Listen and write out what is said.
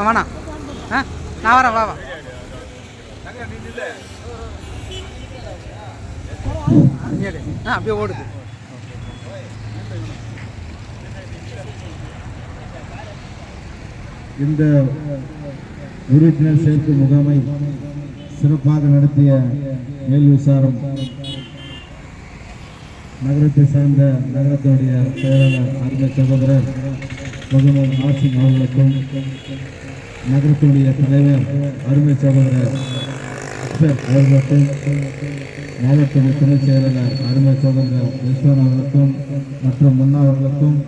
அவனா ஆ நான் வரேன் வா வா. ஆ அப்படியே ஓடுது இந்த உறுப்பினர் சேர்ப்பு முகாமை சிறப்பாக நடத்திய மேல் விசாரம். நகரத்தை சார்ந்த நகரத்தினுடைய செயலாளர் அருமை சகோதரர் முகமது ஆசிம் அவர்களுக்கும் நகரத்தினுடைய தலைவர் அருமை சகோதரர் அக்சர் அவர்களுக்கும் மாவட்ட துணை செயலாளர் அருமை சகோதரர் விஸ்வன் அவர்களுக்கும் மற்றும் முன்னா அவர்களுக்கும்